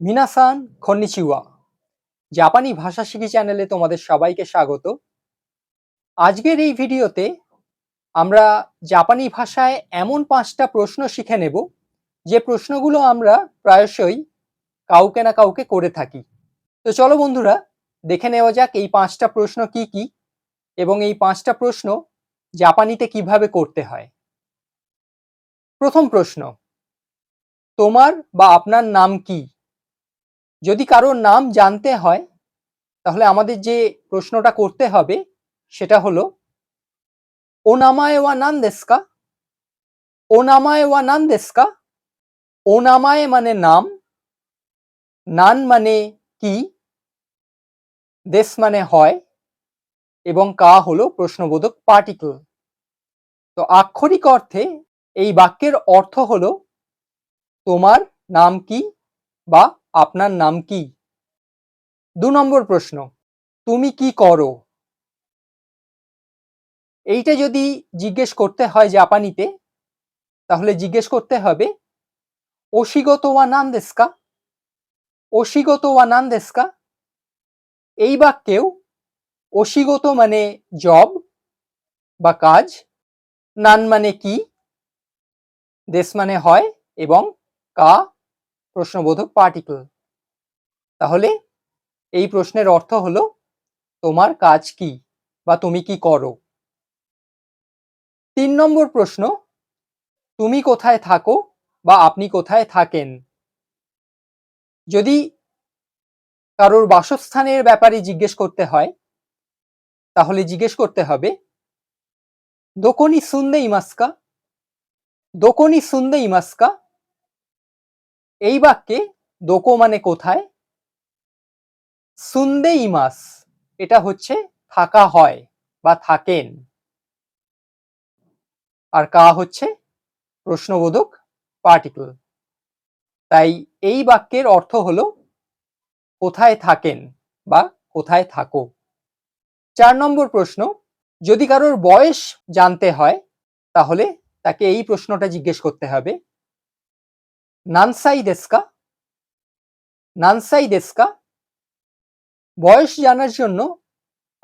মিনাসান খন্নিচিওয়া জাপানি ভাষা শিখি চ্যানেলে তোমাদের সবাইকে স্বাগত। আজকের এই ভিডিওতে আমরা জাপানি ভাষায় এমন পাঁচটা প্রশ্ন শিখে নেব, যে প্রশ্নগুলো আমরা প্রায়শই কাউকে না কাউকে করে থাকি। তো চলো বন্ধুরা, দেখে নেওয়া যাক এই পাঁচটা প্রশ্ন কি কি এবং এই পাঁচটা প্রশ্ন জাপানিতে কীভাবে করতে হয়। প্রথম প্রশ্ন, তোমার বা আপনার নাম কি? যদি কারোর নাম জানতে হয়, তাহলে আমাদের যে প্রশ্নটা করতে হবে, সেটা হলো ও নামায় ওয়া নান দেস্কা ও নামায় ওয়া নান দেস্কা ও নামায় মানে নাম, নান মানে কি দেশ মানে হয়, এবং কা হলো প্রশ্নবোধক পার্টিকেল। তো আক্ষরিক অর্থে এই বাক্যের অর্থ হলো, তোমার নাম কি বা আপনার নাম কি? দু নম্বর প্রশ্ন, তুমি কি করো? এইটা যদি জিজ্ঞেস করতে হয় জাপানিতে, তাহলে জিজ্ঞেস করতে হবে, ওশিগত ওয়া নান দেস্কা ওশিগত ওয়া নান দেস্কা এই বাক্যেও, ওশিগত মানে জব বা কাজ নান মানে কি? দেশ মানে হয় এবং কা প্রশ্নবোধক পার্টিকেল তাহলে এই প্রশ্নের অর্থ হলো, তোমার কাজ কি বা তুমি কি করো? তিন নম্বর প্রশ্ন, তুমি কোথায় থাকো বা আপনি কোথায় থাকেন? যদি কারোর বাসস্থানের ব্যাপারে জিজ্ঞেস করতে হয়, তাহলে জিজ্ঞেস করতে হবে, দোকনি সুন্দে ইমাস্কা? দোকনি সুন্দে ইমাস্কা? এই বাক্যে দোকো মানে কোথায়? সুন্দে ইমাস এটা হচ্ছে থাকা হয় বা থাকেন। আর কা হচ্ছে প্রশ্নবোধক পার্টিকেল তাই এই বাক্যের অর্থ হলো কোথায় থাকেন বা কোথায় থাকো। চার নম্বর প্রশ্ন, যদি কারোর বয়স জানতে হয়, তাহলে তাকে এই প্রশ্নটা জিজ্ঞেস করতে হবে। নানসাই দেস্কা নানসাই দেস্কা বয়স জানার জন্য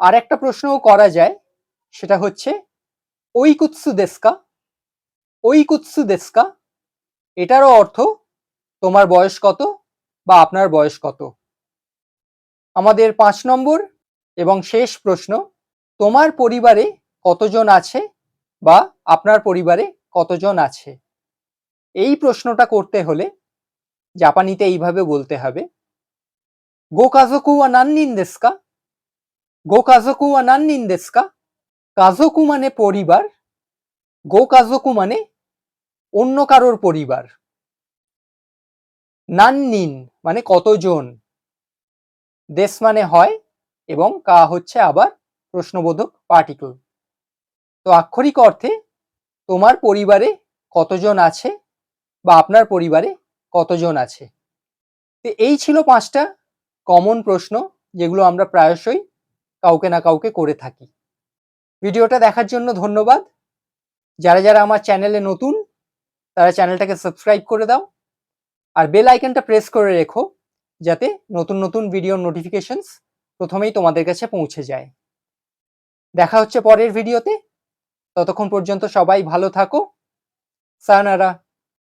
আর একটা প্রশ্নও করা যায়, সেটা হচ্ছে ওই কুৎসু দেস্কা ওই কুৎসু দেস্কা এটারও অর্থ, তোমার বয়স কত বা আপনার বয়স কত? আমাদের পাঁচ নম্বর এবং শেষ প্রশ্ন, তোমার পরিবারে কতজন আছে বা আপনার পরিবারে কতজন আছে? এই প্রশ্নটা করতে হলে জাপানিতে এইভাবে বলতে হবে। গো কাজকু নান্নিন দেস্কা? গো কাজকু নান্নিন দেস্কা? কাজকু মানে পরিবার গো কাজকু মানে অন্য কারোর পরিবার। নান্নিন মানে কতজন? দেশ মানে হয় এবং কা হচ্ছে আবার প্রশ্নবোধক পার্টিকেল। তো আক্ষরিক অর্থে তোমার পরিবারে কতজন আছে? বা আপনার পরিবারে কতজন আছে? তো এই ছিল পাঁচটা কমন প্রশ্ন যেগুলো আমরা প্রায়শই কাউকে না কাউকে করে থাকি। ভিডিওটা দেখার জন্য ধন্যবাদ। যারা যারা আমার চ্যানেলে নতুন, তারা চ্যানেলটাকে সাবস্ক্রাইব করে দাও আর বেল আইকনটা প্রেস করে রেখো যাতে নতুন নতুন ভিডিওর নোটিফিকেশনস প্রথমেই তোমাদের কাছে পৌঁছে যায়। দেখা হচ্ছে পরের ভিডিওতে ততক্ষণ পর্যন্ত সবাই ভালো থাকো। সায়নারা।